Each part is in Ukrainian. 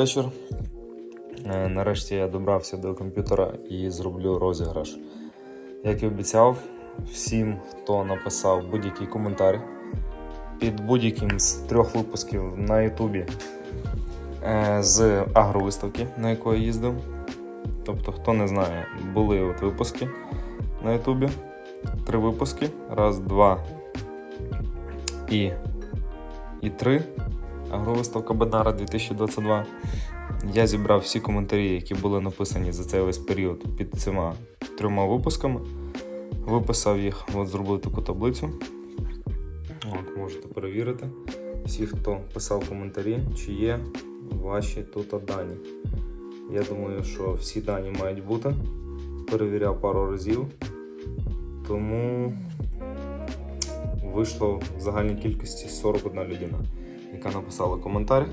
вечір. Е, Нарешті я добрався до комп'ютера і зроблю розіграш. Як і обіцяв, всім, хто написав будь-який коментар під будь-яким з трьох випусків на Ютубі е, з агровиставки, на яку я їздив. Тобто, хто не знає, були от випуски на Ютубі. Три випуски. Раз, два і, і три. Агровиставка Беднара 2022. Я зібрав всі коментарі, які були написані за цей весь період під цими трьома випусками. Виписав їх, от зробив таку таблицю. От, можете перевірити. Всі, хто писав коментарі, чи є ваші тут дані. Я думаю, що всі дані мають бути. Перевіряв пару разів. Тому вийшло в загальній кількості 41 людина, яка написала коментар.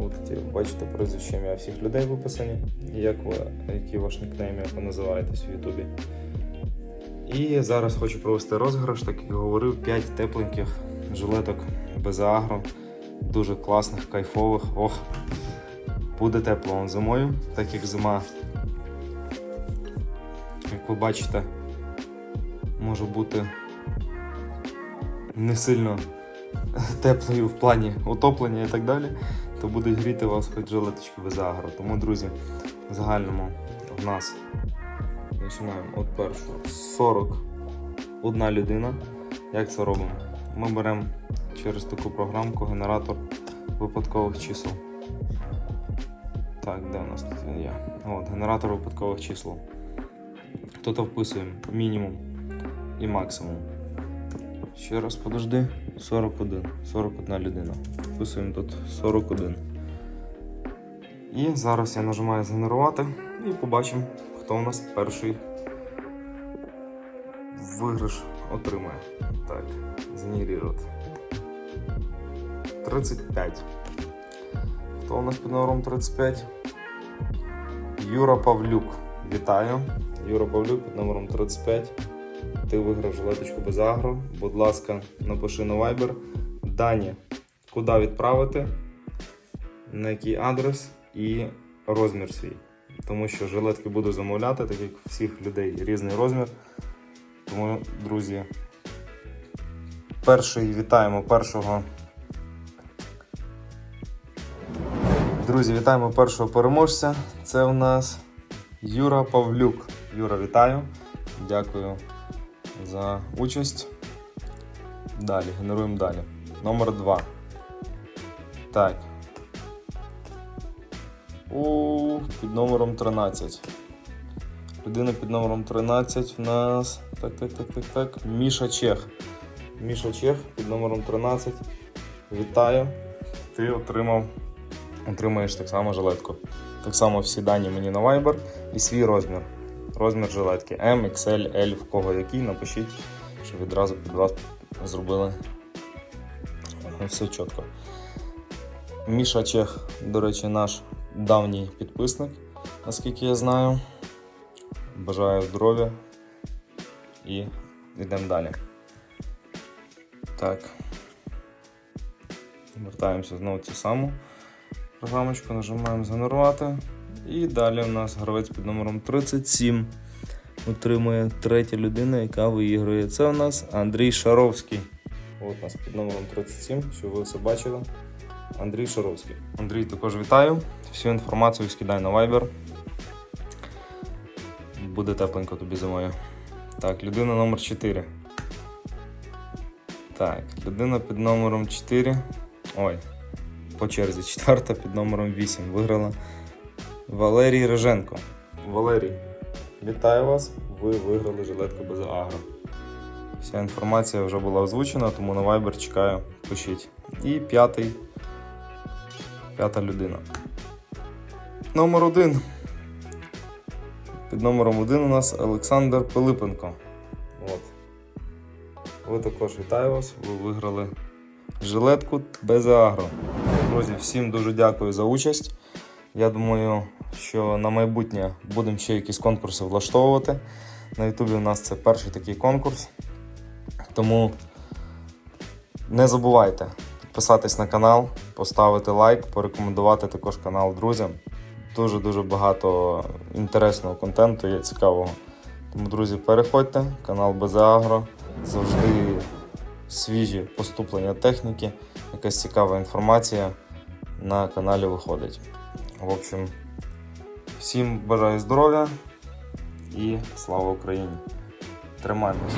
От бачите прізвище ім'я всіх людей виписані, як ви, який ваш нікнейм, як ви називаєтесь в Ютубі. І зараз хочу провести розіграш, так як говорив, 5 тепленьких жилеток без агро, дуже класних, кайфових. Ох, буде тепло он зимою, так як зима, як ви бачите, може бути не сильно теплою в плані утоплення і так далі, то будуть гріти вас хоч жилеточки без агро. Тому, друзі, в загальному в нас починаємо від першого 41 людина. Як це робимо? Ми беремо через таку програмку генератор випадкових чисел. Так, де у нас тут він є? От, генератор випадкових чисел. Тут вписуємо мінімум і максимум. Ще раз подожди. 41. 41 людина. Вписуємо тут 41. І зараз я нажимаю згенерувати і побачимо, хто у нас перший виграш отримає. Так, згенерувати. 35. Хто у нас під номером 35? Юра Павлюк. Вітаю. Юра Павлюк під номером 35. Ти виграв жилеточку без агро. Будь ласка, напиши на Viber дані, куди відправити, на який адрес і розмір свій. Тому що жилетки буду замовляти, так як всіх людей різний розмір. Тому, друзі, перший вітаємо першого. Друзі, вітаємо першого переможця. Це у нас Юра Павлюк. Юра, вітаю. Дякую за участь. Далі, генеруємо далі. Номер 2. Так. У під номером 13. Людина під номером 13 в нас. Так, так, так, так, так. Міша Чех. Міша Чех під номером 13. Вітаю. Ти отримав. Отримаєш так само жилетку. Так само всі дані мені на Viber і свій розмір. Розмір жилетки M, XL, L, в кого який, напишіть, щоб відразу під вас зробили все чітко. Міша Чех, до речі, наш давній підписник, наскільки я знаю. Бажаю здоров'я і йдемо далі. Так. Вертаємося знову цю саму програмочку, нажимаємо згенерувати. І далі у нас гравець під номером 37 отримує третя людина, яка виіграє. Це у нас Андрій Шаровський. От у нас під номером 37, щоб ви все бачили. Андрій Шаровський. Андрій, також вітаю. Всю інформацію скидай на Viber. Буде тепленько тобі зимою. Так, людина номер 4. Так, людина під номером 4. Ой, по черзі. Четверта під номером 8 виграла Валерій Риженко. Валерій, вітаю вас. Ви виграли жилетку без агро. Вся інформація вже була озвучена, тому на Viber чекаю, пишіть. І п'ятий. П'ята людина. Номер один. Під номером один у нас Олександр Пилипенко. От. Ви також вітаю вас. Ви виграли жилетку без агро. Друзі, всім дуже дякую за участь. Я думаю, що на майбутнє будемо ще якісь конкурси влаштовувати. На Ютубі у нас це перший такий конкурс. Тому не забувайте підписатись на канал, поставити лайк, порекомендувати також канал друзям. Дуже-дуже багато інтересного контенту є цікавого. Тому, друзі, переходьте, канал Безагро. Завжди свіжі поступлення техніки, якась цікава інформація на каналі виходить. В общем, всім бажаю здоров'я і слава Україні! Тримаємося!